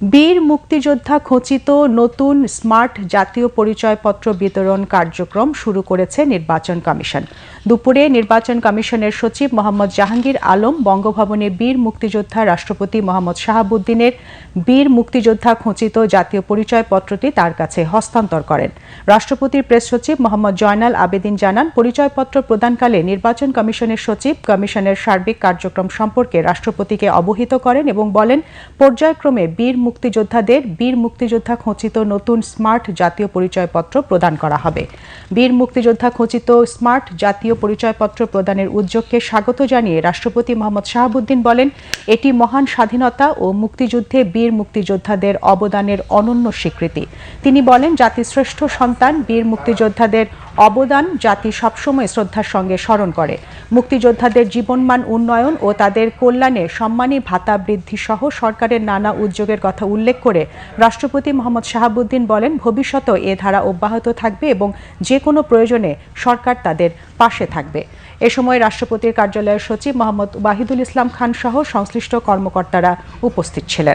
বীর মুক্তিযোদ্ধা খচিত নতুন স্মার্ট জাতীয় পরিচয়পত্র বিতরণ কার্যক্রম শুরু করেছে নির্বাচন কমিশন। দুপুরে নির্বাচন কমিশনের সচিব মোহাম্মদ জাহাঙ্গীর আলম, বঙ্গভবনে বীর মুক্তিযোদ্ধা রাষ্ট্রপতি মোহাম্মদ শাহাবুদ্দিনের বীর মুক্তিযোদ্ধা খচিত জাতীয় পরিচয়পত্রটি তার কাছে হস্তান্তর করেন। রাষ্ট্রপতির প্রেস সচিব মোহাম্মদ জয়নাল আবেদিন জানান, পরিচয়পত্র প্রদানকালে নির্বাচন কমিশনের সচিব, কমিশনের সার্বিক কার্যক্রম সম্পর্কে রাষ্ট্রপতিকে অবহিত করেন এবং বলেন, পর্যায়ক্রমে বীর মুক্তিযোদ্ধাদের বীর মুক্তিযোদ্ধা খচিত নতুন স্মার্ট জাতীয় পরিচয়পত্র প্রদান করা হবে। বীর মুক্তিযোদ্ধা খচিত স্মার্ট জাতীয় পরিচয়পত্র প্রদানের উদ্যোগকে স্বাগত জানিয়ে রাষ্ট্রপতি মোহাম্মদ শাহাবুদ্দিন বলেন এটি মহান স্বাধীনতা ও মুক্তিযুদ্ধে বীর মুক্তিযোদ্ধাদের অবদানের অনন্য স্বীকৃতি। তিনি বলেন, জাতিশ্রেষ্ঠ সন্তান বীর মুক্তিযোদ্ধাদের অবদান জাতি সবসময় শ্রদ্ধার সঙ্গে স্মরণ করে। মুক্তিযোদ্ধাদের জীবনমান উন্নয়ন ও তাদের কল্যাণে সম্মানী ভাতা বৃদ্ধি সহ সরকারের নানা উদ্যোগের কথা উল্লেখ করে রাষ্ট্রপতি মোহাম্মদ শাহাবুদ্দিন বলেন, ভবিষ্যতেও এ ধারা অব্যাহত থাকবে এবং যে কোনো প্রয়োজনে সরকার তাদের পাশে থাকবে। এ সময় রাষ্ট্রপতির কার্যালয়ের সচিব মোহাম্মদ ওয়াহিদুল ইসলাম খান সহ সংশ্লিষ্ট কর্মকর্তারা উপস্থিত ছিলেন।